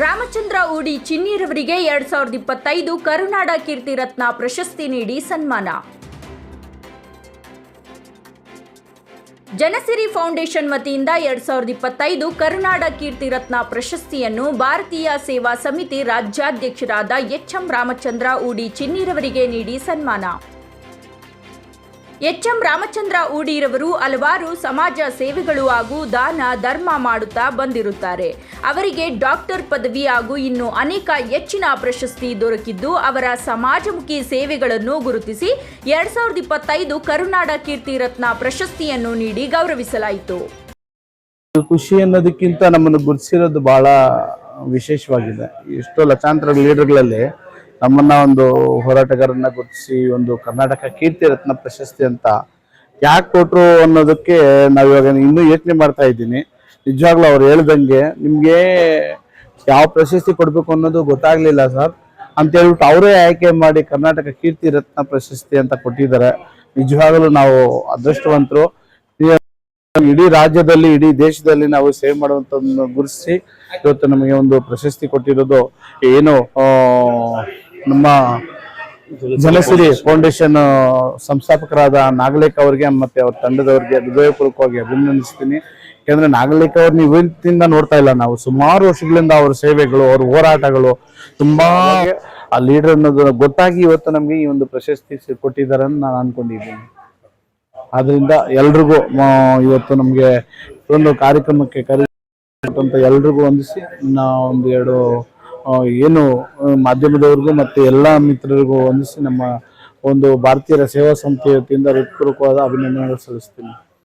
ರಾಮಚಂದ್ರ ಉಡಿ ಚಿನ್ನೀರವರಿಗೆ ಎರಡ್ ಸಾವಿರದ ಇಪ್ಪತ್ತೈದು ಕರುನಾಡ ಕೀರ್ತಿ ರತ್ನ ಪ್ರಶಸ್ತಿ ನೀಡಿ ಸನ್ಮಾನ. ಜನಸಿರಿ ಫೌಂಡೇಶನ್ ವತಿಯಿಂದ ಎರಡ್ ಸಾವಿರದ ಇಪ್ಪತ್ತೈದು ಕರುನಾಡ ಕೀರ್ತಿ ರತ್ನ ಪ್ರಶಸ್ತಿಯನ್ನು ಭಾರತೀಯ ಸೇವಾ ಸಮಿತಿ ರಾಜ್ಯಾಧ್ಯಕ್ಷರಾದ ಎಚ್ ಎಂ ರಾಮಚಂದ್ರ ಉಡಿ ಚಿನ್ನೀರವರಿಗೆ ನೀಡಿ ಸನ್ಮಾನ. ಎಚ್ ಎಂ ರಾಮಚಂದ್ರ ಊಡಿರವರು ಹಲವಾರು ಸಮಾಜ ಸೇವೆಗಳು ಹಾಗೂ ದಾನ, ಧರ್ಮ ಮಾಡುತ್ತಾ ಬಂದಿರುತ್ತಾರೆ. ಅವರಿಗೆ ಡಾಕ್ಟರ್ ಪದವಿ ಹಾಗೂ ಇನ್ನು ಅನೇಕ ಹೆಚ್ಚಿನ ಪ್ರಶಸ್ತಿ ದೊರಕಿದ್ದು, ಅವರ ಸಮಾಜಮುಖಿ ಸೇವೆಗಳನ್ನು ಗುರುತಿಸಿ ಎರಡ್ ಸಾವಿರದ ಇಪ್ಪತ್ತೈದು ಕರುನಾಡ ಕೀರ್ತಿ ರತ್ನ ಪ್ರಶಸ್ತಿಯನ್ನು ನೀಡಿ ಗೌರವಿಸಲಾಯಿತು. ಖುಷಿ ಅನ್ನೋದಕ್ಕಿಂತ ನಮ್ಮನ್ನು ಗುರುತಿಸಿರೋದು ಬಹಳ ವಿಶೇಷವಾಗಿದೆ. ಎಷ್ಟೋ ಲಕ್ಷಾಂತರ ಲೀಡರ್ಗಳಲ್ಲಿ ನಮ್ಮನ್ನ ಒಂದು ಹೋರಾಟಗಾರನ್ನ ಗುರುತಿಸಿ ಒಂದು ಕರ್ನಾಟಕ ಕೀರ್ತಿ ರತ್ನ ಪ್ರಶಸ್ತಿ ಅಂತ ಯಾಕೆ ಕೊಟ್ಟರು ಅನ್ನೋದಕ್ಕೆ ನಾವು ಇವಾಗ ಇನ್ನೂ ಯೋಚನೆ ಮಾಡ್ತಾ ಇದ್ದೀನಿ. ನಿಜವಾಗ್ಲೂ ಅವ್ರು ಹೇಳ್ದಂಗೆ ನಿಮಗೆ ಯಾವ ಪ್ರಶಸ್ತಿ ಕೊಡ್ಬೇಕು ಅನ್ನೋದು ಗೊತ್ತಾಗ್ಲಿಲ್ಲ ಸರ್. ಅಂತ ಹೇಳ್ಬಿಟ್ಟು ಅವರೇ ಆಯ್ಕೆ ಮಾಡಿ ಕರ್ನಾಟಕ ಕೀರ್ತಿ ರತ್ನ ಪ್ರಶಸ್ತಿ ಅಂತ ಕೊಟ್ಟಿದ್ದಾರೆ. ನಿಜವಾಗ್ಲೂ ನಾವು ಅದೃಷ್ಟವಂತರು. ಇಡೀ ರಾಜ್ಯದಲ್ಲಿ, ಇಡೀ ದೇಶದಲ್ಲಿ ನಾವು ಸೇವೆ ಮಾಡುವಂತ ಗುರುತಿಸಿ ಇವತ್ತು ನಮಗೆ ಒಂದು ಪ್ರಶಸ್ತಿ ಕೊಟ್ಟಿರೋದು ಏನು ನಮ್ಮ ಜನಸಿರಿ ಫೌಂಡೇಶನ್ ಸಂಸ್ಥಾಪಕರಾದ ನಾಗಲೇಖ ಅವರಿಗೆ ಮತ್ತೆ ಅವ್ರ ತಂಡದವರಿಗೆ ಹೃದಯಪೂರ್ವಕವಾಗಿ ಅಭಿನಂದಿಸ್ತೀನಿ. ಯಾಕಂದ್ರೆ ನಾಗಲೇಖ ಅವ್ರನ್ನ ಇವತ್ತಿಂದ ನೋಡ್ತಾ ಇಲ್ಲ ನಾವು. ಸುಮಾರು ವರ್ಷಗಳಿಂದ ಅವ್ರ ಸೇವೆಗಳು, ಅವ್ರ ಹೋರಾಟಗಳು ತುಂಬಾ ಆ ಲೀಡರ್ ಅನ್ನೋದು ಗೊತ್ತಾಗಿ ಇವತ್ತು ನಮಗೆ ಈ ಒಂದು ಪ್ರಶಸ್ತಿ ಕೊಟ್ಟಿದ್ದಾರೆ ಅಂತ ನಾನು ಅನ್ಕೊಂಡಿದ್ದೀನಿ. ಆದ್ರಿಂದ ಎಲ್ರಿಗೂ ಇವತ್ತು ನಮಗೆ ಒಂದು ಕಾರ್ಯಕ್ರಮಕ್ಕೆ ಕರೆ ಎಲ್ರಿಗೂ ಹೊಂದಿಸಿ ನಾ ಒಂದು ಎರಡು ಏನು ಮಾಧ್ಯಮದವ್ರಿಗೂ ಮತ್ತು ಎಲ್ಲ ಮಿತ್ರರಿಗೂ ವಂದಿಸಿ ನಮ್ಮ ಒಂದು ಭಾರತೀಯರ ಸೇವಾ ಸಂಸ್ಥೆಯ ವತಿಯಿಂದ ಹೃತ್ಪೂರ್ವಕವಾದ ಅಭಿನಂದನೆಗಳು ಸಲ್ಲಿಸ್ತೀನಿ.